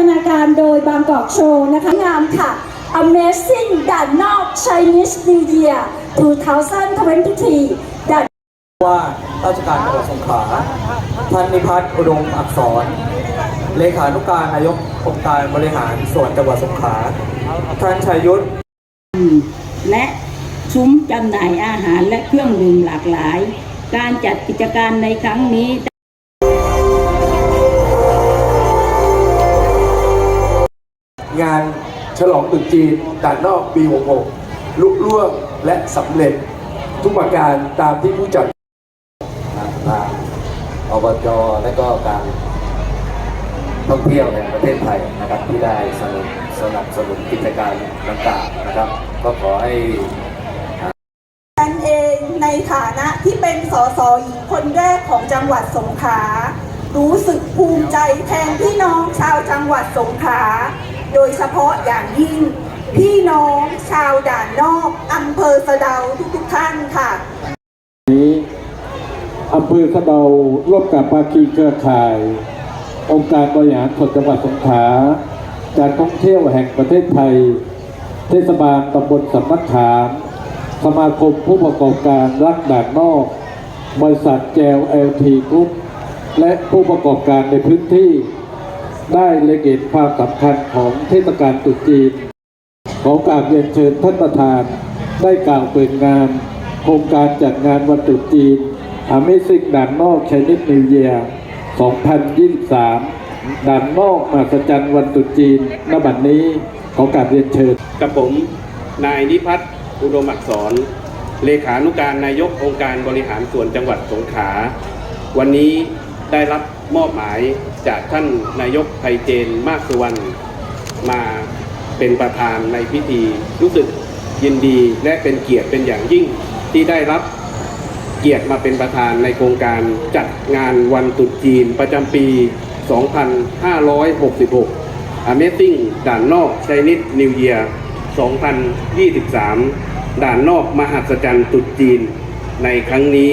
ขนะคะอภินันทนาการโดยบางกอกโชว์นะคะงามค่ะ Amazing ด่านนอก Chinese New Year 2023ด่านว่าราชการจังหวัดสงขลาท่านนิพัฒน์อุดมอักษร เลขานุการนายกองค์การบริหารส่วนจังหวัดสงขลาท่านชัยยุทธและซุ้มจำหน่ายอาหารและเครื่องดื่มหลากหลาย การจัดกิจการในครั้งนี้ งานฉลองตรุษจีนด่านนอกปี66ลุล่วงและสำเร็จทุกประการตามที่ผู้จัดทางอบจและก็การท่องเที่ยวแห่งประเทศไทยนะครับที่ได้สนับสนับสนุนกิจการดังกล่าวนะครับ ก็ขอให้ฉันเองในฐานะที่เป็นสสหญิงคนแรกของจังหวัดสงขลา รู้สึกภูมิใจแทนพี่น้องชาวจังหวัดสงขลา โดยเฉพาะอย่างยิ่ง พี่น้องชาวด่านนอกอำเภอสะเดาทุกๆท่านค่ะอำเภอสะเดาร่วมกับภาคีเครือข่าย องค์การบริหารส่วนจังหวัดสงขลาการท่องเที่ยวแห่งประเทศไทย เทศบาลตำบลสำนักขามสมาคมผู้ประกอบการรักด่านนอก บริษัทแจวเอลทีกรุ๊ป และผู้ประกอบการในพื้นที่ได้เล็งเห็นความสำคัญของเทศกาลตรุษจีน ของกราบเรียนเชิญท่านประธาน ได้กล่าวเปิดงาน โครงการจัดงานวันตรุษจีน Amazing ด่านนอก Chinese New Year 2023 ด่านนอกมหัศจรรย์วันตรุษจีนณบัดนี้ขอกราบเรียนเชิญกับผมนายนิพัฒน์อุดมอักษร เลขานุการนายกองค์การบริหารส่วนจังหวัดสงขลาวันนี้ ได้รับมอบหมายจากท่านนายกไพเจนมากสุวรรณมาเป็นประธานในพิธี รู้สึกยินดีและเป็นเกียรติเป็นอย่างยิ่งที่ได้รับเกียรติมาเป็นประธานในโครงการจัดงานวันตุษจีนประจำปี 2566 Amazing ด่านนอก Chinese New Year 2023 ด่านนอกมหัศจรรย์ตุษจีนในครั้งนี้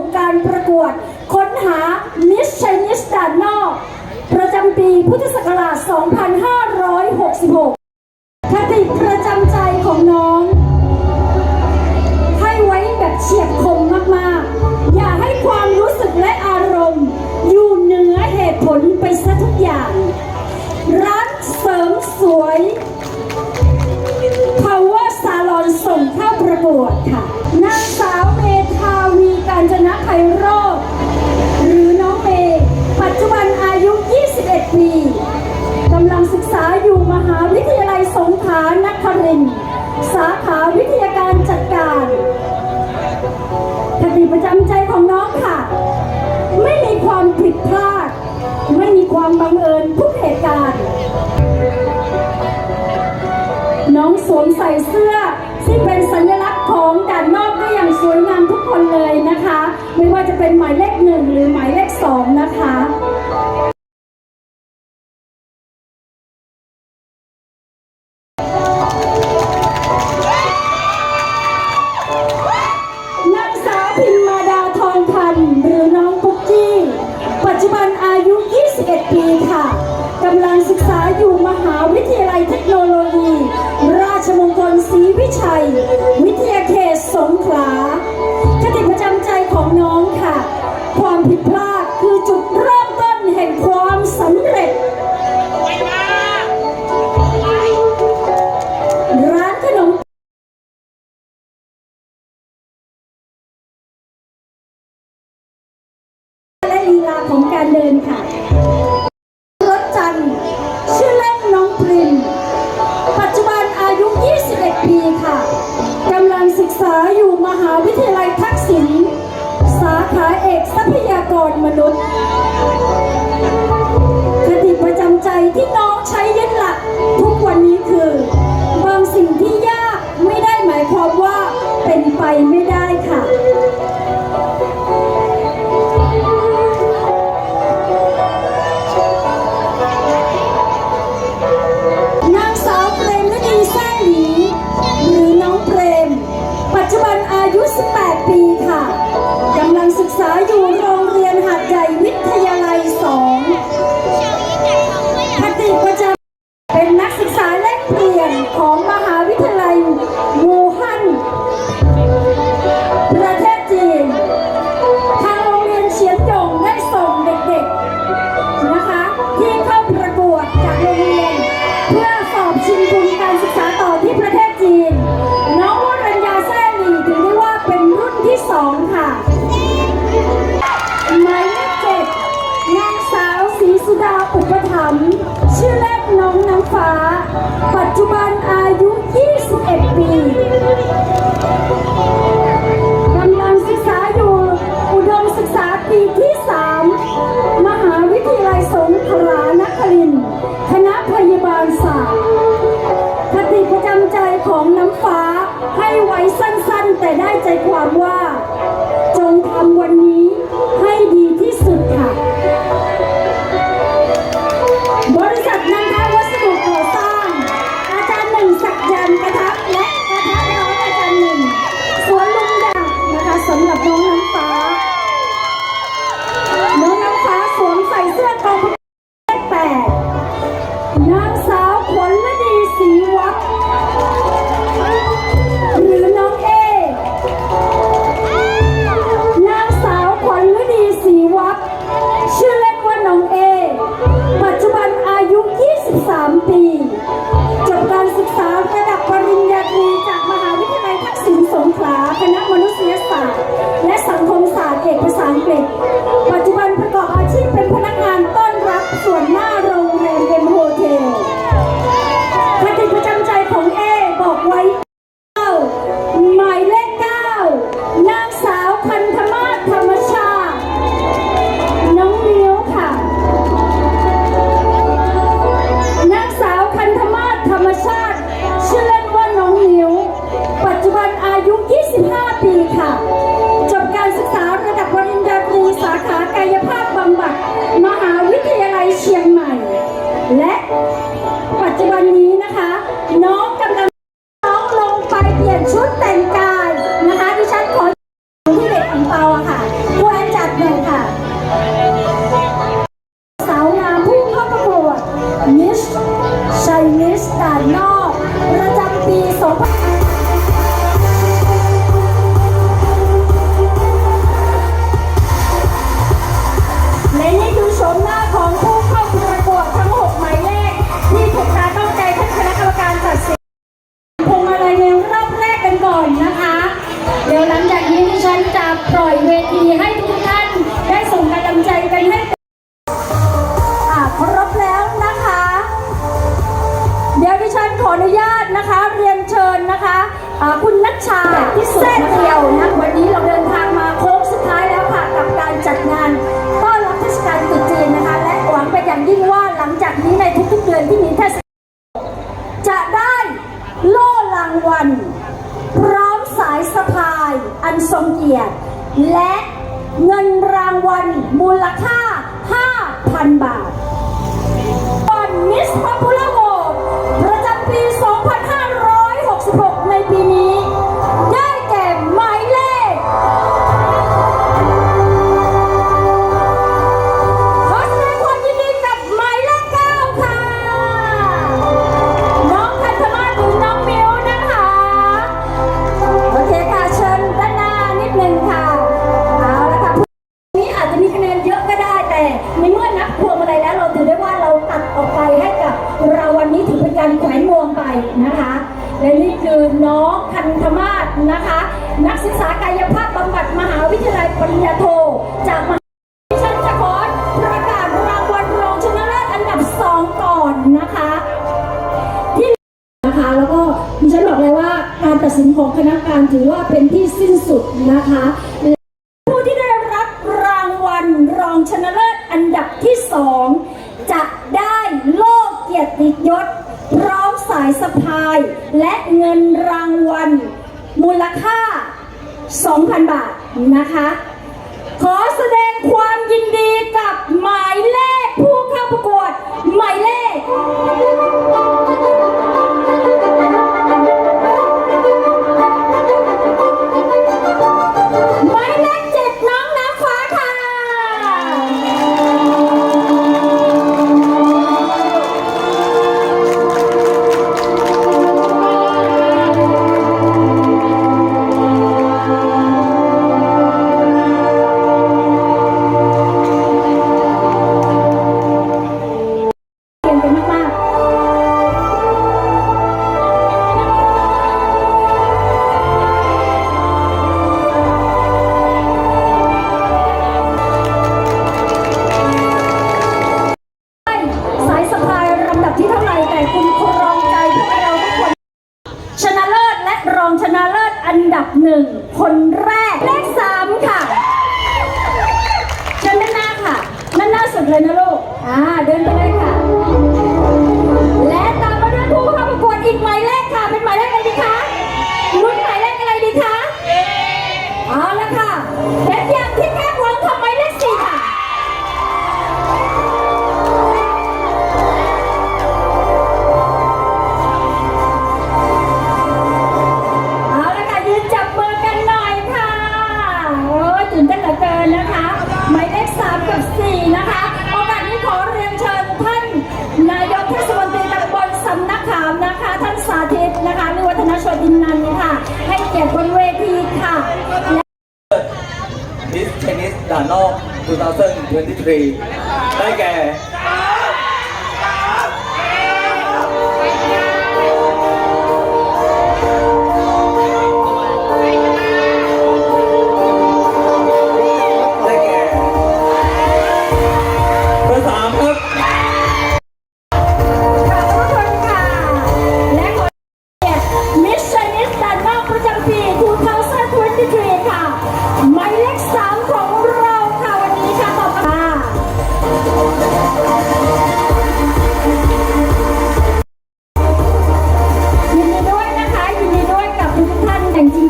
กการประกวด ค้นหามิสชัยนิสดานนอกประจำปีพุทธศักราช 2566 คติประจำใจของน้อง ให้ไว้แบบเฉียบคมมากๆ อย่าให้ความรู้สึกและอารมณ์ อยู่เหนือเหตุผลไปซะทุกอย่าง ร้านเสริมสวย Power Salon ส่งเข้าประกวดค่ะ นางสาวเม การชนะไคโรธ มายเลขหนึ่งหรือหมายเลขสองนะคะปีค่ะกำลังศึกษาอยู่มหาวิทยาลัยเทคโนโลยี ราชมงคลศรีวิชัย วิทยาเขตสงขลา การเดินค่ะ จจุบันนี้นะคะ น้อง เดี๋ยวหลังจากนี้ดิฉันจะปล่อยเวทีให้ทุกท่านได้ส่งกำลังใจกันให้อ่าครบแล้วนะคะ เดี๋ยวดิฉันขออนุญาตนะคะ เรียนเชิญนะคะอ่าคุณนัชชาที่สุดเดียวนะวันนี้เราเดินทางมาโค้งสุดท้ายแล้วค่ะกับการจัดงานต้อนรับเทศกาลตรุษจีนนะคะ และหวังเป็นอย่างยิ่งว่าหลังจากนี้ในทุกๆเดือนที่มีเทศกาลจะได้โล่รางวัล ทรงเกียรติ และเงินรางวัลมูล วมไปนะคะและนี่คือน้องคันธมาศนะคะ นักศึกษากายภาพบำบัดมหาวิทยาลัยปริญญาโท จากมหาวิทยาลัยชันจะขอประกาศรางวัลรองชนะเลิศอันดับสองก่อนนะคะ ที่นะคะแล้วก็ดิฉันบอกเลยว่าการตัดสินของคณะกรรมการถือว่าเป็นที่สิ้นสุดนะคะ ผู้ที่ได้รับรางวัลรองชนะเลิศอันดับที่สองจะได้โล่เกียรติยศ พร้อมสายสะพายและเงินรางวัล มูลค่า 2,000 บาทนะคะ ขอแสดงความยินดีกับหมายเลขผู้เข้าประกวดหมายเลข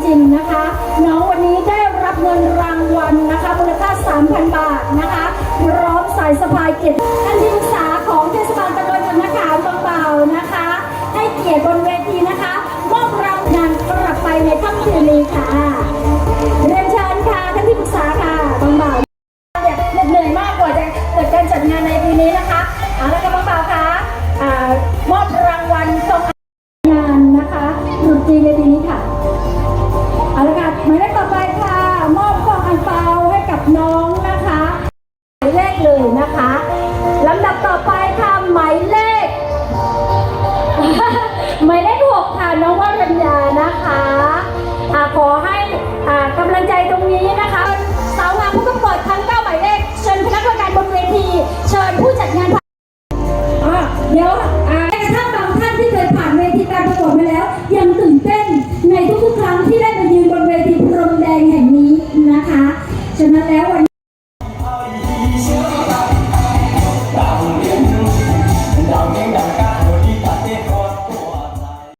ริง ๆนะคะ น้องวันนี้ได้รับเงินรางวัลนะคะมูลค่า 3,000 บาทนะคะพร้อมสายสะพายเกียรติท่านที่ปรึกษาของเทศบาลตำบลธนาคาวบางเบานะคะ ให้เกียรติบนเวทีนะคะมอบรางวัลกลับไปในค่ำคืนนี้ค่ะ ขเลยนะคะลำดับต่อไปค่ะหมายเลขหมายเลขหกค่ะน้องว่านกัญญานะคะอะขอให้กำลังใจตรงนี้นะคะสาวงามผู้กำกับทั้งเก้าหมายเลขเชิญคณะกรรมการบนเวที เชิญผู้จัดงานเดี๋ยวอ่า